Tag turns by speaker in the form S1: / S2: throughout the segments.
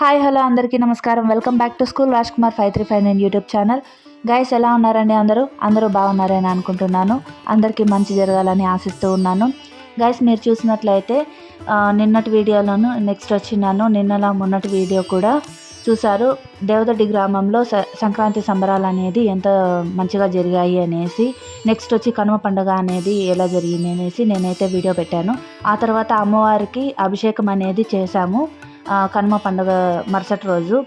S1: Hi hello అందరికీ నమస్కారం. Welcome back to school Raj Kumar five three five nine YouTube channel guys ఎలా ఉన్నారండి అందరూ? అందరూ బాగున్నారని అనుకుంటున్నాను. అందరికీ మంచి జరగాలని ఆశిస్తూ ఉన్నాను. గైస్ మీరు చూసినట్లయితే నిన్నటి వీడియోలోను నెక్స్ట్ వచ్చినాను నిన్నలా మొన్నటి వీడియో కూడా చూసారు దేవదడ్డి గ్రామంలో స సంక్రాంతి సంబరాలు అనేది ఎంత మంచిగా జరిగాయి అనేసి నెక్స్ట్ వచ్చి కనుమ పండుగ అనేది ఎలా జరిగింది అనేసి నేనైతే వీడియో పెట్టాను. ఆ తర్వాత అమ్మవారికి అభిషేకం అనేది చేశాము. కనుమ పండుగ మరుసటి రోజు.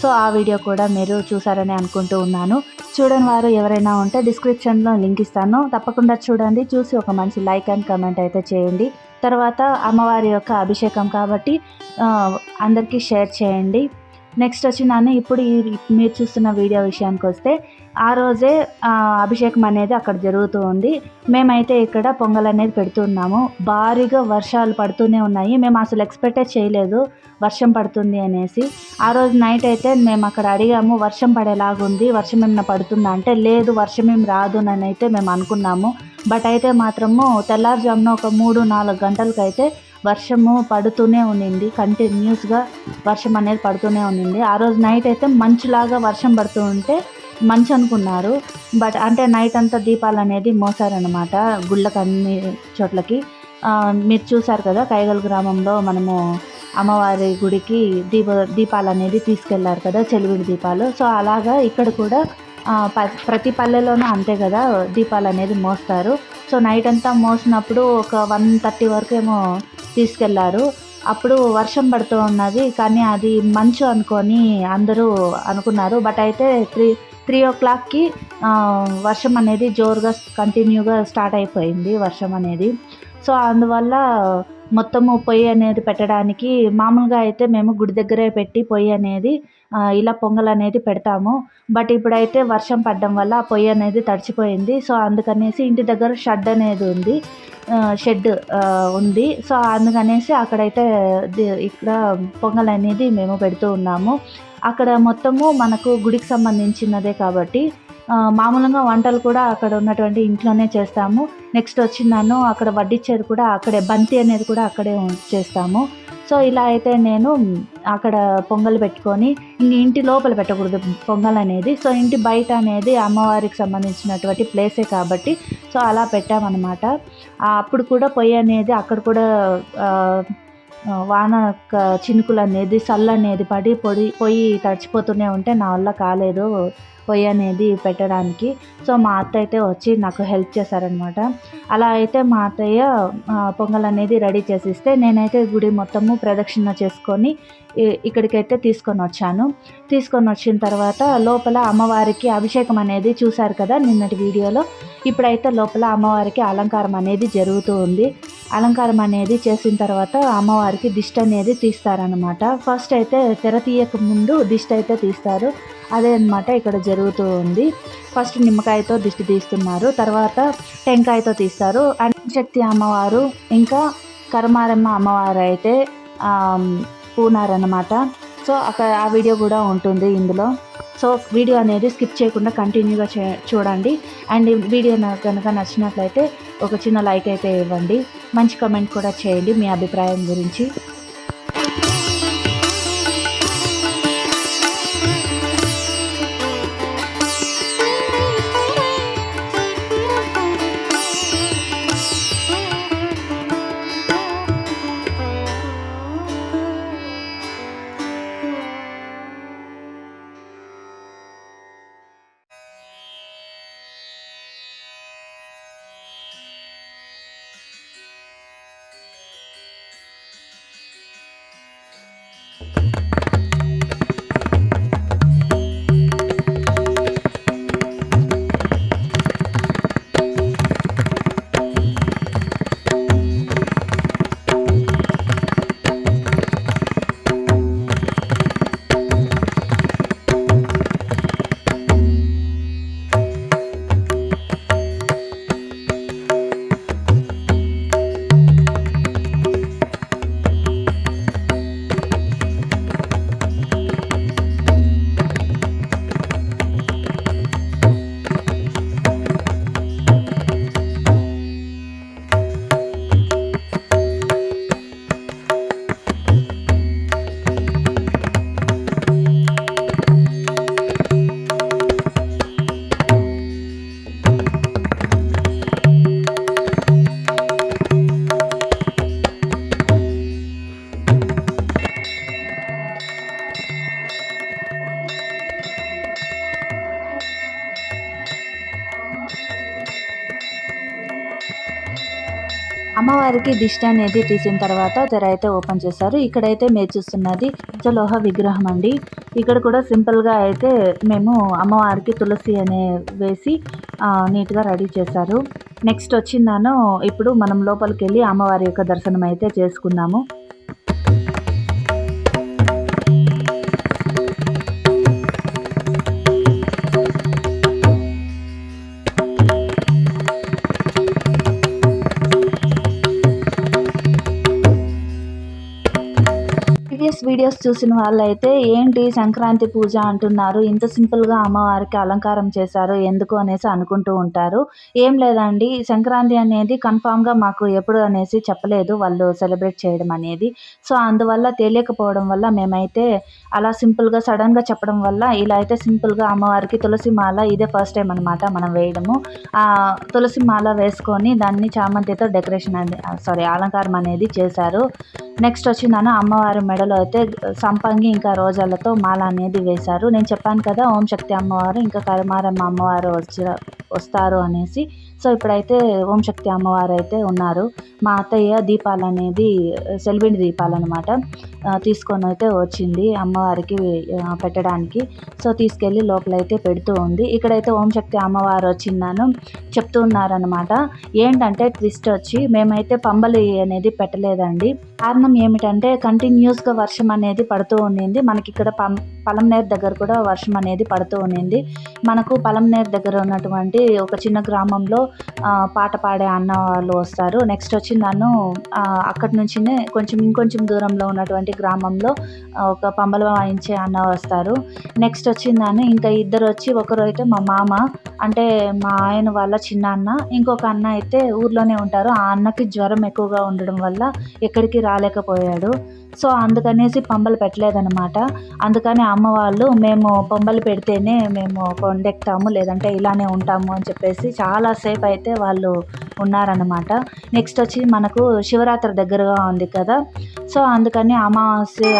S1: సో ఆ వీడియో కూడా మీరు చూసారని అనుకుంటూ ఉన్నాను. చూడని వారు ఎవరైనా ఉంటే డిస్క్రిప్షన్లో లింక్ ఇస్తాను. తప్పకుండా చూడండి. చూసి ఒక మంచి లైక్ అండ్ కమెంట్ అయితే చేయండి. తర్వాత అమ్మవారి యొక్క అభిషేకం కాబట్టి అందరికీ షేర్ చేయండి. నెక్స్ట్ వచ్చి ఇప్పుడు ఈ మీరు చూస్తున్న వీడియో విషయానికి వస్తే ఆ రోజే అభిషేకం అనేది అక్కడ జరుగుతూ ఉంది. మేమైతే ఇక్కడ పొంగల్ అనేది పెడుతున్నాము భారీగా వర్షాలు పడుతూనే ఉన్నాయి. మేము అసలు ఎక్స్పెక్టే చేయలేదు వర్షం పడుతుంది అనేసి. ఆ రోజు నైట్ అయితే మేము అక్కడ అడిగాము వర్షం పడేలాగుంది వర్షం ఏమైనా పడుతుందా? అంటే లేదు వర్షం ఏం రాదు అని అయితే మేము అనుకున్నాము. బట్ అయితే మాత్రము తెల్లారుజామున ఒక మూడు నాలుగు గంటలకైతే వర్షము పడుతూనే ఉండింది కంటిన్యూస్గా వర్షం అనేది పడుతూనే ఉండింది ఆ రోజు నైట్ అయితే మంచులాగా వర్షం పడుతూ ఉంటే మంచు అనుకున్నారు. బట్ అంటే నైట్ అంతా దీపాలు అనేది మోసారనమాట గుళ్ళకి అన్ని చోట్లకి మీరు చూసారు కదా కైగల్ గ్రామంలో మనము అమ్మవారి గుడికి దీప దీపాలు అనేది తీసుకెళ్ళారు కదా చెలివిడి దీపాలు. సో అలాగా ఇక్కడ కూడా ప్రతి పల్లెలోనూ అంతే కదా దీపాలు అనేది మోస్తారు. సో నైట్ అంతా మోసినప్పుడు ఒక వన్ థర్టీ వరకు ఏమో తీసుకెళ్ళారు. అప్పుడు వర్షం పడుతూ ఉన్నది కానీ అది మంచు అనుకొని అందరూ అనుకున్నారు. బట్ అయితే త్రీ త్రీ ఓ క్లాక్కి వర్షం అనేది జోరుగా కంటిన్యూగా స్టార్ట్ అయిపోయింది వర్షం అనేది. సో అందువల్ల మొత్తము పొయ్యి అనేది పెట్టడానికి మామూలుగా అయితే మేము గుడి దగ్గరే పెట్టి పొయ్యి అనేది ఇలా పొంగల్ అనేది పెడతాము. బట్ ఇప్పుడైతే వర్షం పడడం వల్ల ఆ పొయ్యి అనేది తడిచిపోయింది. సో అందుకనేసి ఇంటి దగ్గర షెడ్ అనేది ఉంది. షెడ్ ఉంది. సో అందుకనేసి అక్కడైతే ఇక్కడ పొంగల్ అనేది మేము పెడుతూ ఉన్నాము. అక్కడ మొత్తము మనకు గుడికి సంబంధించినదే కాబట్టి మామూలుగా వంటలు కూడా అక్కడ ఉన్నటువంటి ఇంట్లోనే చేస్తాము. నెక్స్ట్ వచ్చిందాను అక్కడ వడ్డిచ్చేది కూడా అక్కడే బంతి అనేది కూడా అక్కడే చేస్తాము. సో ఇలా అయితే నేను అక్కడ పొంగల్ పెట్టుకొని ఇంక ఇంటి లోపల పెట్టకూడదు పొంగల్ అనేది. సో ఇంటి బయట అనేది అమ్మవారికి సంబంధించినటువంటి ప్లేసే కాబట్టి సో అలా పెట్టామన్నమాట. అప్పుడు కూడా పొయ్యి అనేది అక్కడ కూడా వాన చినుకులు అనేది సల్ల అనేది పడి పొడి పొయ్యి తడిచిపోతూనే ఉంటే నా వల్ల కాలేదు. పొయ్యి అనేది పెట్టడానికి. సో మా అత్త అయితే వచ్చి నాకు హెల్ప్ చేశారనమాట అలా అయితే మా అత్తయ్య పొంగల్ అనేది రెడీ చేసిస్తే నేనైతే గుడి మొత్తము ప్రదక్షిణ చేసుకొని ఇక్కడికైతే తీసుకొని వచ్చాను. తీసుకొని వచ్చిన తర్వాత లోపల అమ్మవారికి అభిషేకం అనేది చూశారు కదా నిన్నటి వీడియోలో. ఇప్పుడైతే లోపల అమ్మవారికి అలంకారం అనేది జరుగుతూ ఉంది. అలంకారం అనేది చేసిన తర్వాత అమ్మవారికి దిష్టి అనేది తీస్తారనమాట ఫస్ట్ అయితే తెర తీయక ముందు దిష్టి అయితే తీస్తారు. అదే అన్నమాట ఇక్కడ జరుగుతూ ఉంది. ఫస్ట్ నిమ్మకాయతో దిష్టి తీస్తున్నారు. తర్వాత టెంకాయతో తీస్తారు. అండ్ శక్తి అమ్మవారు ఇంకా కరమారమ్మ అమ్మవారు అయితే పూనారన్నమాట. సో అక్కడ ఆ వీడియో కూడా ఉంటుంది ఇందులో. సో వీడియో అనేది స్కిప్ చేయకుండా కంటిన్యూగా చే చూడండి. అండ్ వీడియో నాకు కనుక నచ్చినట్లయితే ఒక చిన్న లైక్ అయితే ఇవ్వండి. మంచి కమెంట్ కూడా చేయండి మీ అభిప్రాయం గురించి. మనకి దిష్టి అనేది తీసిన తర్వాత తెర అయితే ఓపెన్ చేశారు. ఇక్కడైతే మీరు చూస్తున్నది పంచలోహ విగ్రహం అండి. ఇక్కడ కూడా సింపుల్గా అయితే మేము అమ్మవారికి తులసి అనే వేసి నీట్గా రెడీ చేశారు. నెక్స్ట్ వచ్చిందాను ఇప్పుడు మనం లోపలికి వెళ్ళి అమ్మవారి యొక్క దర్శనం అయితే చేసుకున్నాము ప్రీవియస్ వీడియోస్ చూసిన వాళ్ళైతే ఏంటి సంక్రాంతి పూజ అంటున్నారు? ఇంత సింపుల్గా అమ్మవారికి అలంకారం చేశారు ఎందుకు అనేసి అనుకుంటూ ఉంటారు. ఏం లేదండి సంక్రాంతి అనేది కన్ఫామ్గా మాకు ఎప్పుడు అనేసి చెప్పలేదు వాళ్ళు సెలబ్రేట్ చేయడం అనేది. సో అందువల్ల తెలియకపోవడం వల్ల మేమైతే అలా సింపుల్గా సడన్గా చెప్పడం వల్ల ఇలా అయితే సింపుల్గా అమ్మవారికి తులసి మాల ఇదే ఫస్ట్ టైం అనమాట మనం వేయడము. ఆ తులసి మాల వేసుకొని దాన్ని చామంతితో డెకరేషన్ అనేది సారీ అలంకారం అనేది చేశారు. నెక్స్ట్ వచ్చిందన అమ్మవారి మెడలో అయితే సంపంగి ఇంకా రోజాలతో మాల అనేది వేశారు. నేను చెప్పాను కదా ఓం శక్తి అమ్మవారు ఇంకా కరుమారమ్మ అమ్మవారు వచ్చి వస్తారు అనేసి. సో ఇప్పుడైతే ఓం శక్తి అమ్మవారు అయితే ఉన్నారు. మా అత్తయ్య దీపాలు అనేది సెల్విండి దీపాలు అనమాట తీసుకొని అయితే వచ్చింది అమ్మవారికి పెట్టడానికి. సో తీసుకెళ్ళి లోపలైతే పెడుతూ ఉంది. ఇక్కడైతే ఓం శక్తి అమ్మవారు వచ్చిందాను చెప్తూ ఉన్నారనమాట ఏంటంటే ట్విస్ట్ వచ్చి మేమైతే పంబలి అనేది పెట్టలేదండి. కారణం ఏమిటంటే కంటిన్యూస్గా వర్షం అనేది పడుతూ ఉండింది. మనకి ఇక్కడ పం పలంనేర్ దగ్గర కూడా వర్షం అనేది పడుతూ ఉండింది. మనకు పలంనేర్ దగ్గర ఉన్నటువంటి ఒక చిన్న గ్రామంలో పాట పాడే అన్న వాళ్ళు వస్తారు. నెక్స్ట్ వచ్చి నన్ను అక్కడి నుంచినే కొంచెం ఇంకొంచెం దూరంలో ఉన్నటువంటి గ్రామంలో ఒక పంబల వాయించే అన్న వస్తారు. నెక్స్ట్ వచ్చిందని ఇంకా ఇద్దరు వచ్చి ఒకరు అయితే మా మామ అంటే మా ఆయన వాళ్ళ చిన్న అన్న ఇంకొక అన్న అయితే ఊర్లోనే ఉంటారు. ఆ అన్నకి జ్వరం ఎక్కువగా ఉండడం వల్ల ఎక్కడికి రాలేకపోయాడు. సో అందుకనేసి పంబలు పెట్టలేదనమాట అందుకని అమ్మ వాళ్ళు మేము పొంబలు పెడితేనే మేము కొండెక్తాము లేదంటే ఇలానే ఉంటాము అని చెప్పేసి చాలాసేపు అయితే వాళ్ళు ఉన్నారనమాట నెక్స్ట్ వచ్చి మనకు శివరాత్రి దగ్గరగా ఉంది కదా. సో అందుకని అమావాస్య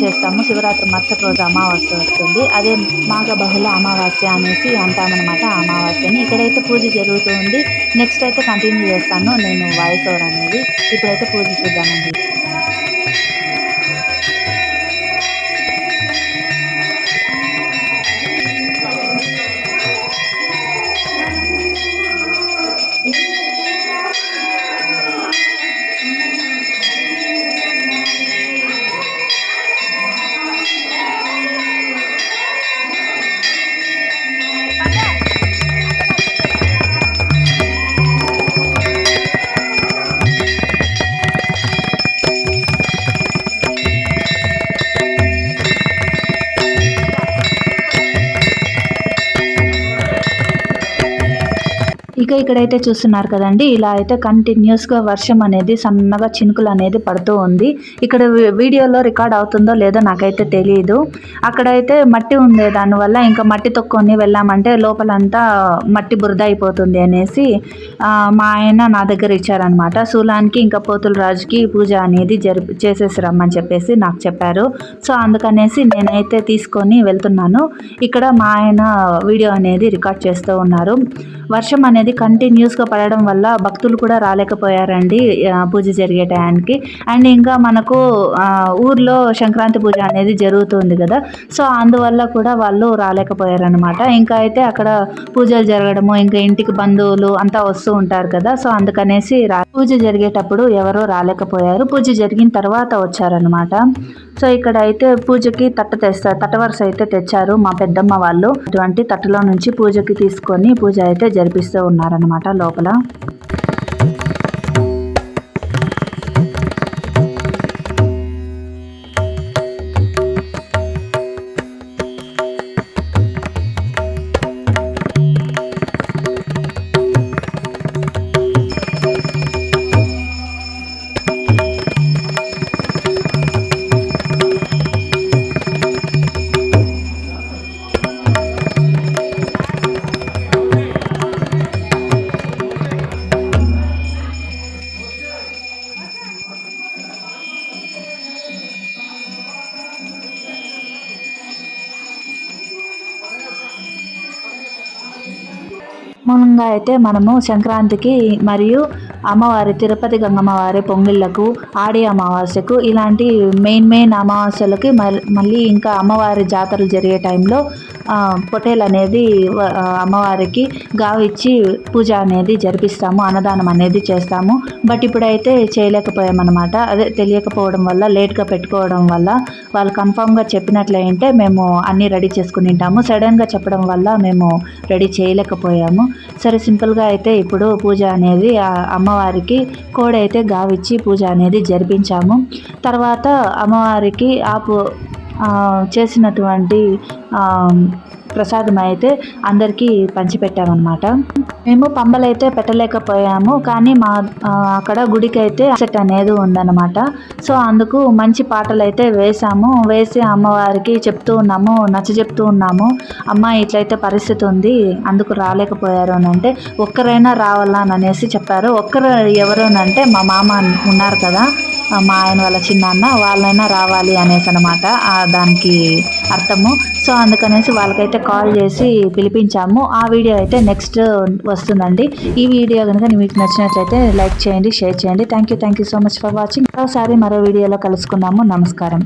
S1: చేస్తాము. శివరాత్రి మరుసటి రోజు అమావాస్య వస్తుంది. అదే మాఘ బహుళ అమావాస్య అనేసి అంటామన్నమాట అమావాస్యని. ఇక్కడైతే పూజ జరుగుతుంది నెక్స్ట్ అయితే కంటిన్యూ చేస్తాను నేను వాయిస్ ఓవర్ అనేది. ఇప్పుడైతే పూజ చూద్దామండి. ఇక ఇక్కడైతే చూస్తున్నారు కదండి. ఇలా అయితే కంటిన్యూస్గా వర్షం అనేది సన్నగా చినుకులు అనేది పడుతూ ఉంది. ఇక్కడ వీడియోలో రికార్డ్ అవుతుందో లేదో నాకైతే తెలియదు అక్కడైతే మట్టి ఉంది దానివల్ల ఇంకా మట్టి తొక్కొని వెళ్ళామంటే లోపలంతా మట్టి బురద అయిపోతుంది అనేసి మా ఆయన నా దగ్గర ఇచ్చారనమాట శూలానికి ఇంకా పోతుల రాజుకి పూజ అనేది జరిపి చేసేసి రమ్మని చెప్పేసి నాకు చెప్పారు. సో అందుకనేసి నేనైతే తీసుకొని వెళ్తున్నాను. ఇక్కడ మా ఆయన వీడియో అనేది రికార్డ్ చేస్తూ ఉన్నారు. వర్షం అనేది కంటిన్యూస్గా పడడం వల్ల భక్తులు కూడా రాలేకపోయారండి పూజ జరిగే టయానికి. అండ్ ఇంకా మనకు ఊర్లో సంక్రాంతి పూజ అనేది జరుగుతుంది కదా సో అందువల్ల కూడా వాళ్ళు రాలేకపోయారనమాట ఇంకా అయితే అక్కడ పూజలు జరగడము ఇంకా ఇంటికి బంధువులు అంతా వస్తూ ఉంటారు కదా సో అందుకనేసి రా పూజ జరిగేటప్పుడు ఎవరో రాలేకపోయారు. పూజ జరిగిన తర్వాత వచ్చారనమాట సో ఇక్కడ అయితే పూజకి తట్ట తెస్తారు. తట్టవరుస అయితే తెచ్చారు మా పెద్దమ్మ వాళ్ళు. అటువంటి తట్టలో నుంచి పూజకి తీసుకొని పూజ అయితే జరిపిస్తూ ఉన్నారనమాట లోపల. మూలంగా అయితే మనము సంక్రాంతికి మరియు అమ్మవారి తిరుపతి గంగమ్మవారి పొంగిళ్ళకు ఆడి అమావాస్యకు ఇలాంటి మెయిన్ మెయిన్ అమావాస్యలకి మళ్ళీ ఇంకా అమ్మవారి జాతరలు జరిగే టైంలో పొటేలు అనేది అమ్మవారికి గావిచ్చి పూజ అనేది జరిపిస్తాము అన్నదానం అనేది చేస్తాము. బట్ ఇప్పుడైతే చేయలేకపోయామన్నమాట. అదే తెలియకపోవడం వల్ల లేట్గా పెట్టుకోవడం వల్ల వాళ్ళు కన్ఫామ్గా చెప్పినట్లయింటే మేము అన్నీ రెడీ చేసుకుని ఉంటాము సడన్గా చెప్పడం వల్ల మేము రెడీ చేయలేకపోయాము. సరే సింపుల్గా అయితే ఇప్పుడు పూజ అనేది అమ్మవారికి కోడైతే గావిచ్చి పూజ అనేది జరిపించాము. తర్వాత అమ్మవారికి ఆ ఆ, చేసినటువంటి ప్రసాదం అయితే అందరికీ పంచిపెట్టామన్నమాట. మేము పంబలైతే పెట్టలేకపోయాము కానీ మా అక్కడ గుడికి అయితే సెట్ అనేది ఉందన్నమాట. సో అందుకు మంచి పాటలు అయితే వేసాము వేసి అమ్మవారికి చెప్తూ ఉన్నాము నచ్చ చెప్తూ ఉన్నాము. అమ్మ ఇట్లయితే పరిస్థితి ఉంది అందుకు రాలేకపోయారు అని అంటే ఒక్కరైనా రావాలా అని అనేసి చెప్పారు. ఒక్కరు ఎవరు అంటే మా మామ ఉన్నారు కదా. మా ఆయన వాళ్ళ చిన్నాన్న వాళ్ళైనా రావాలి అనేసి అనమాట దానికి అర్థము. సో అందుకనేసి వాళ్ళకైతే కాల్ చేసి పిలిపించాము. ఆ వీడియో అయితే నెక్స్ట్ వస్తుందండి. ఈ వీడియో కనుక మీకు నచ్చినట్లయితే లైక్ చేయండి షేర్ చేయండి. Thank you thank you so much for watching ఒకసారి మరో వీడియోలో కలుసుకుందాము. నమస్కారం.